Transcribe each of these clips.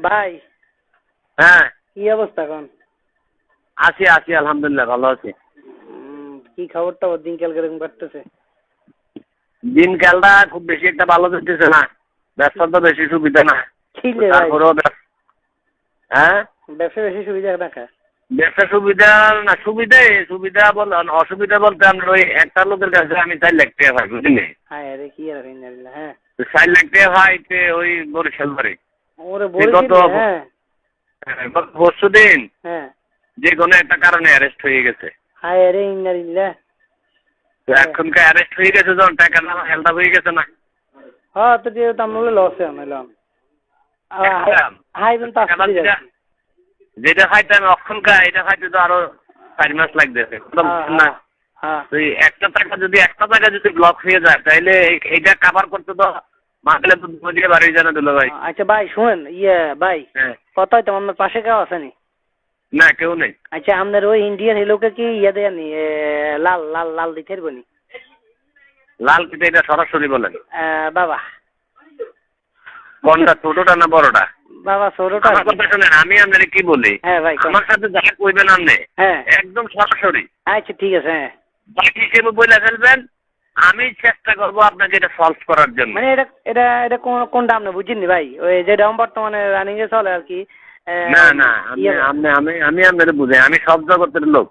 ভাই। হ্যাঁ। কি অবস্থা এখন? আছি আছি আলহামদুলিল্লাহ ভালো আছি। কি খবর টবর দিনকাল কীরকম কাটতেছে? দিনকালটা খুব বেশি একটা ভালো চলতেছে না। ব্যবসা তো বেশি সুবিধা না। তারপরেও হ্যাঁ? ব্যবসা বেশি সুবিধা ব্যবসা সুবিধা না সুবিধা সুবিধা বল অসুবিধা বলতে আমরা ওই একটা লোকের কাছে আমি চার লাখ টাকা পাই বুঝলি? হ্যাঁ চার লাখ টাকা পাই ওই বরিশাল ওরে বিগত বলছি হ্যাঁ। পরশু দিন হ্যাঁ। যে কোনো একটা কারণে অ্যারেস্ট হয়ে গেছে। হায় আরে ইন্নালিল্লাহ এখনকার অ্যারেস্ট হয়ে গেছে যখন টাকা না হেলটা হয়ে গেছে না? হ্যাঁ তো যে তো আমরা লসে আনলাম হাই বেন তো যেটা- যেটা খাইতে আমি অক্ষণকা এটা খাইতে তো আরও চার মাস লাগতেছে না। হ্যাঁ তো এই একটা টাকা যদি একটা টাকা যদি ব্লক হয়ে যায় তাহলে এই- এইটা কাভার করতে তো মাগলে তো দুটো বাড়ি জানা দিল ভাই। আচ্ছা ভাই শুনেন ইয়ে ভাই হ্যাঁ। কত হইতো আপনার পাশে কেউ আসেনি না? কেউ নেই। আচ্ছা আপনার ওই ইন্ডিয়ান হিলোকে কি ইয়ে দেয়নি লাল লাল লাল দিতে পারবনি লাল কিতে এটা সরাসরি বলেন। বাবা। কোনটা ছোটটা না বড়টা? বাবা সৌরটা আমার কথা শোনেন আমি আপনাকে কি বলি? হ্যাঁ ভাই। আমার সাথে যা কইবেন আপনি হ্যাঁ। একদম সরাসরি। আচ্ছা ঠিক আছে হ্যাঁ। বাকি হিসেবে বলে ফেলবেন? আমি চেষ্টা করব আপনাকে এটা সলভ করার জন্য। মানে এটা এটা এটা কোন কোনটা আপনি বুঝিনি ভাই? ওই যেটা আমার বর্তমানে রানিং এ চলে আর কি না না আমি ইয়ে- আমি আমি আমি আপনাদের বুঝাই আমি সব জগতের লোক।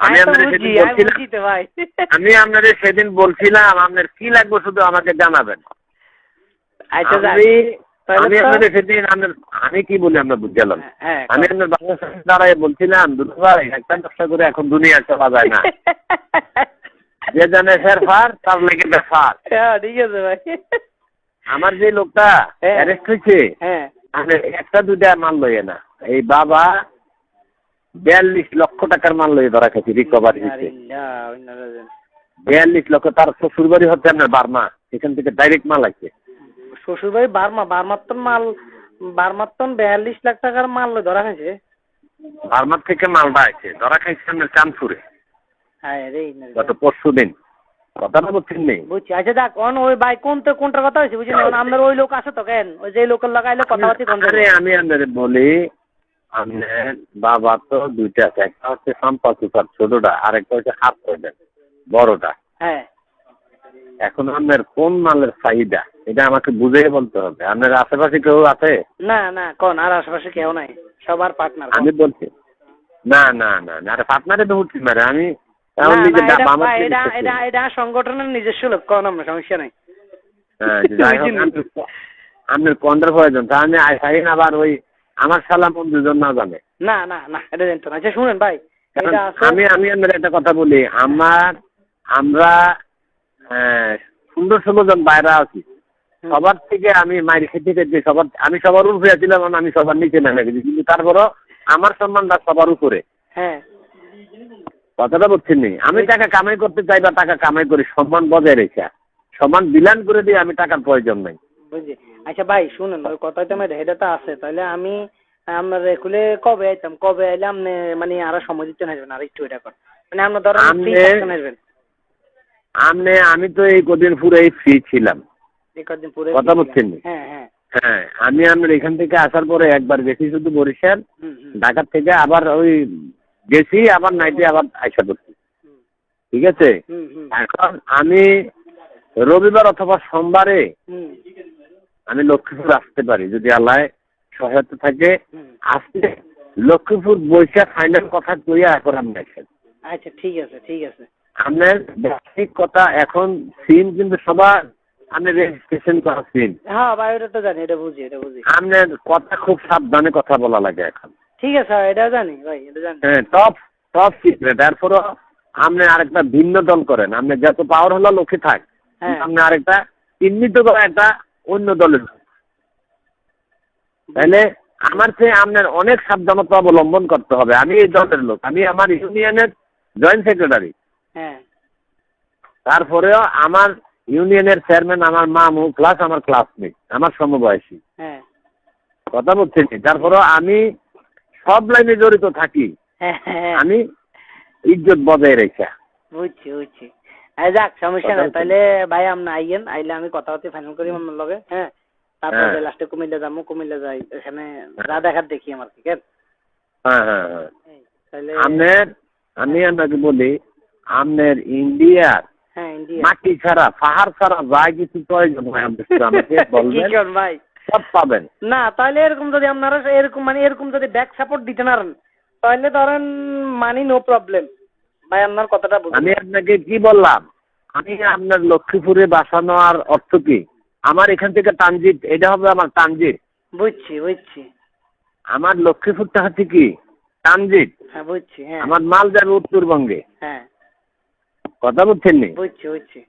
আমি আপনাদের সেদিন বলছিলাম। ভাই। আমি আপনাদের সেদিন বলছিলাম আপনার কি লাগবে শুধু আমাকে জানাবেন। আচ্ছা। আমি আপনাদের সেদিন আপনার আমি কি বলি আপনার বুঝলাম? হ্যাঁ আমি আপনার সাথে দাঁড়াই বলছিলাম দুটো ভাই একটা ব্যবসা করে এখন দুনিয়া চলা যায় না। যে জানে ফেরফার তার লেগে ব্যাপার হ্যাঁ ঠিক আছে ভাই। আমার যে লোকটা। অ্যারেস্ট হয়েছে হ্যাঁ। আমি একটা দুইটা মাল লইয়ে না। এই বাবা বিয়াল্লিশ লক্ষ টাকার মাল লইয়ে ধরা খাইছি রিকভারি হয়েছে। বিয়াল্লিশ লক্ষ তার শ্বশুর বাড়ি হচ্ছে আপনার বার্মা এখান থেকে ডাইরেক্ট মাল আছে শ্বশুর ভাই বার্মা বার্মাত্তন মাল বার্মাত্তন বিয়াল্লিশ লাখ টাকার মাল ধরা খাইছে বার্মার থেকে মালটা আছে ধরা খাইছে আপনার চাঁদপুরে। গত পরশু দিন। কথাটা বুঝছি। আচ্ছা দেখ অন ওই ভাই কোন তো কোনটার কথা হয়েছে আপনার ওই লোক আছে তো কেন? ওই যে লোকের লাগাইলে কোন আমি আপনাদের বলি আপনার বাবা তো দুইটা আছে একটা হচ্ছে সাম্পা সুপার ছোটটা আরেকটা হচ্ছে হাফ বড়টা। হ্যাঁ। এখন আপনার কোন মালের চাহিদা? এটা আমাকে বুঝিয়ে বলতে হবে। আপনার আশেপাশে কেউ আছে? না না কোন আর আশেপাশে কেউ নাই। সবার পার্টনার আমি বলছি না না না না আরে পার্টনারে তো উঠছি মারে আমি এটা সংগঠনের নিজস্ব লোক কোন আমরা সমস্যা নাই। হ্যাঁ, আপনার কন্ডার প্রয়োজন তা আমি আইসাইন আবার ওই আমার সালাম দুজন না জানে। না না না এটা জানতো না। আচ্ছা শুনেন ভাই আমি আমি আপনার একটা কথা বলি আমার আমরা আহ, সুন্দর ষোলো জন বাইরে আছি। সবার থেকে আমি মাইর খেতে খেতে সবার আমি সবার উপরে ছিলাম আমি সবার নিচে নেমে গেছি। কিন্তু তারপরও আমার সম্মানটা সবার উপরে। হ্যাঁ। কথাটা বলছেন নি? আমি টাকা কামাই করতে চাই বা টাকা কামাই করি সম্মান বজায় রেখে। সম্মান বিলান করে দিয়ে আমি টাকার প্রয়োজন নাই। বুঝছি আচ্ছা ভাই শুনুন ওই কথা তো আমার তো আছে। তাহলে আমি আপনার খুলে কবে আইতাম? কবে আইলে আপনি মানে আরও সময় দিতে আসবেন আর একটু এটা কর। মানে আপনার ধরেন আসবেন আমনে আমি তো এই কদিন পুরো ফ্রি ছিলাম। কথা বলছেন? হ্যাঁ হ্যাঁ। হ্যাঁ আমি আপনার এখান থেকে আসার পরে একবার গেছি শুধু বরিশাল হুম হুম। ঢাকা থেকে আবার ওই গেছি আবার নাইটে আবার আইসা করছি ঠিক আছে? এখন আমি রবিবার অথবা সোমবারে আমি লক্ষ্মীপুর আসতে পারি যদি আল্লাহ সহায়তা থাকে। আসতে লক্ষ্মীপুর বৈশাখ ফাইনাল কথা কইয়া এখন আপনি আসেন। আচ্ছা ঠিক আছে ঠিক আছে। আপনার ব্যক্তিক কথা এখন সিম কিন্তু সবার। আপনি রেজিস্ট্রেশন করা সিম। হ্যাঁ তো জানি এটা বুঝি এটা বুঝি। আপনার কথা খুব সাবধানে কথা বলা লাগে এখন। ঠিক আছে এটা জানি ভাই এটা জানি। হ্যাঁ টপ টপ সিক্রেট এরপরও আপনি আরেকটা ভিন্ন দল করেন। আপনি যত পাওয়ার হলো লোকে থাক। হ্যাঁ। আপনি আরেকটা চিহ্নিত করা একটা অন্য দলের তাহলে আমার চেয়ে আপনার অনেক সাবধানতা অবলম্বন করতে হবে। আমি এই দলের লোক। আমি আমার ইউনিয়নের জয়েন্ট সেক্রেটারি হ্যাঁ। তারপরেও আমার ইউনিয়নের চেয়ারম্যান আমার মামু প্লাস আমার ক্লাসমেট আমার সমবয়সী। হ্যাঁ। কথা বলছেন তারপরেও আমি সব লাইনে জড়িত থাকি। হ্যাঁ। হ্যাঁ আমি ইজ্জত বজায় রেখে। বুঝছি বুঝছি। যাক সমস্যা নাই। তাহলে ভাই আপনি আইয়েন আইলে আমি কথাবার্তা ফাইনাল করি আমার লগে হ্যাঁ? তারপরে হ্যাঁ। লাস্টে কুমিল্লা যাব কুমিল্লা যাই এখানে যা দেখার দেখি আমার হ্যাঁ হ্যাঁ হ্যাঁ। আপনার আমি আপনাকে বলি আপনার ইন্ডিয়ার হ্যাঁ ইন্ডিয়া মাটি ছাড়া পাহাড় ছাড়া যা কিছু প্রয়োজন হয় বলবেন। ভাই? সব পাবেন। না তাহলে এরকম যদি আপনারা এরকম মানে এরকম যদি ব্যাক সাপোর্ট দিতে না তাহলে ধরেন মানি নো প্রবলেম ভাই আপনার কথাটা বুঝুন আমি আপনাকে কি বললাম? আমি আপনার লক্ষ্মীপুরে বাসা নেওয়ার অর্থ কি? আমার এখান থেকে ট্রানজিট এটা হবে আমার ট্রানজিট বুঝছি বুঝছি। আমার লক্ষ্মীপুরটা হচ্ছে কি? ট্রানজিট হ্যাঁ বুঝছি হ্যাঁ। আমার মাল যাবে উত্তরবঙ্গে। হ্যাঁ। কথা বলছেন নি? বুঝছি বুঝছি।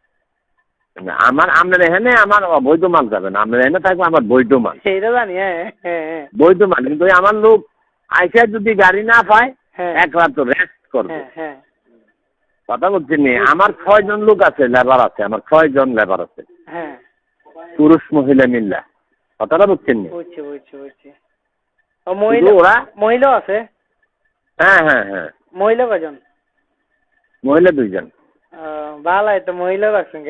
আমার আপনার এখানে আমার অবৈধ মাল যাবে না আপনার এখানে থাকবে আমার বৈধ মাল। সেইটা জানি হ্যাঁ হ্যাঁ হ্যাঁ। বৈধ মাল কিন্তু আমার লোক আইসা যদি গাড়ি না পায় হ্যাঁ। এক রাত রেস্ট করবে। কথা বলছেন নি আমার ছয় জন লোক আছে লেবার আছে আমার ছয় জন লেবার আছে পুরুষ মহিলা মিল্লা। কথাটা বুঝছেন নি? বুঝছি বুঝছি বুঝছি। ও মহিলা আছে? হ্যাঁ হ্যাঁ হ্যাঁ। মহিলা কজন মহিলা দুইজন। ভালো তো মহিলা রাখছেন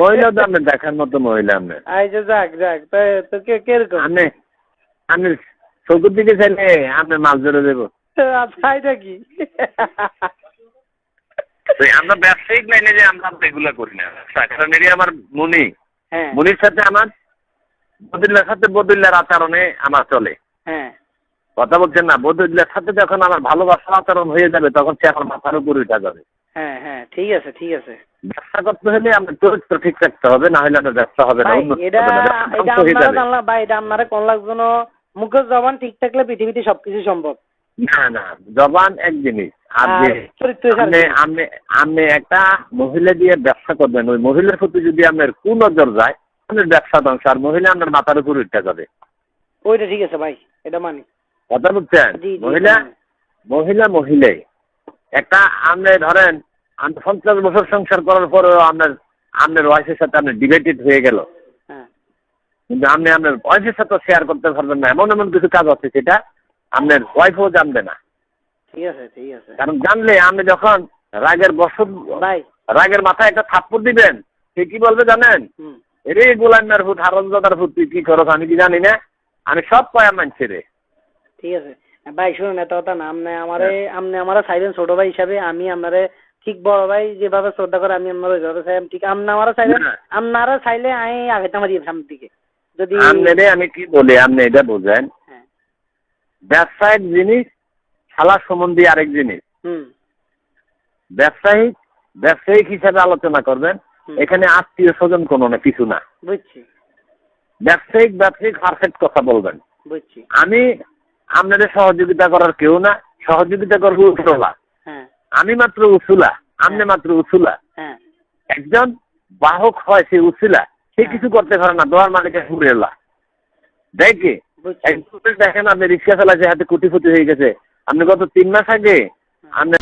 মহিলা তো আপনার দেখার মতো মহিলা আচ্ছা যাক যাক তো কে কীরকম? আপনি আপনি চকুর দিকে চাইলে আপনি মাছ ধরে দেবো। আচ্ছা আমরা ব্যবসায়িক লাইনে যে আমরা এগুলা করি না। কারণ এটি আমার মনি। হ্যাঁ। মনির সাথে আমার বদুল্লার সাথে বদুল্লার আচরণে আমার চলে। হ্যাঁ। কথা বলছেন না বদুল্লার সাথে যখন আমার ভালোবাসার আচরণ হয়ে যাবে তখন সে আমার মাথার উপর উঠা যাবে। হ্যাঁ হ্যাঁ ঠিক আছে ঠিক আছে। ব্যবসা করতে হলে আপনার চরিত্র ঠিক রাখতে হবে না হলে আপনার ব্যবসা হবে না এটা আপনারা ভাই এটা আপনারা কোন মুখের জবান ঠিক থাকলে পৃথিবীতে সবকিছু সম্ভব। না না জবান এক জিনিস। আপনি আপনি আপনি একটা মহিলা দিয়ে ব্যবসা করবেন ওই মহিলার প্রতি যদি আপনার কুনজর যায় আপনার ব্যবসা ধ্বংস। আর মহিলা আপনার মাথার উপর উঠতে যাবে। ওইটা ঠিক আছে ভাই এটা মানি। কথা বুঝছেন? মহিলা। মহিলা মহিলাই। একটা আপনি ধরেন আপনি পঞ্চাশ বছর সংসার করার পরেও আপনার আপনার ওয়াইফের সাথে আপনার ডিবেটেড হয়ে গেল। হ্যাঁ। কিন্তু আপনি আপনার ওয়াইফের সাথে শেয়ার করতে পারবেন না। এমন এমন কিছু কাজ আছে সেটা আপনার ওয়াইফও জানবে না। ঠিক আছে ঠিক আছে। কারণ জানলে আপনি যখন রাগের বছর রাগের মাথায় একটা থাপ্পড় দিবেন সে কি বলবে জানেন? রে গোলামের ফুট হারমজাদার ফুট তুই কি করো আমি কি জানি না। আমি সব পায়া মানছি রে। ঠিক আছে। ভাই শুনুন এত কথা না আপনি আমারে আপনি আমারা চাইবেন ছোট ভাই হিসাবে আমি আপনারে ঠিক বড় ভাই যেভাবে শ্রদ্ধা করে আমি আপনার ওইভাবে চাই ঠিক আপনি আমারা চাইবেন। আপনারা চাইলে আমি আগে আমার সামনের দিকে। যদি আপনি আমি কি বলি আপনি এটা বোঝেন। হ্যাঁ। ব্যবসা এক জিনিস খেলা সম্বন্ধে আরেক জিনিস। হুম। ব্যবসায়িক ব্যবসায়িক হিসাবে আলোচনা করবেন এখানে আত্মীয় স্বজন কোনো না কিছু না। বুঝছি। ব্যবসায়িক ব্যবসায়িক পারফেক্ট কথা বলবেন। বুঝছি। আমি আপনাদের সহযোগিতা করার কেউ না সহযোগিতা করব উসুলা হ্যাঁ। আমি মাত্র উসুলা আপনি মাত্র উসুলা। হ্যাঁ। একজন বাহক হয় সে উসিলা সে হ্যাঁ। কিছু করতে পারে না দোয়ার মালিকের ঘুরেলা দেখে দেখেন আপনি রিক্সা চালাচ্ছে হাতে কুটি ফুটি হয়ে গেছে। আপনি গত তিন মাস আগে আপনি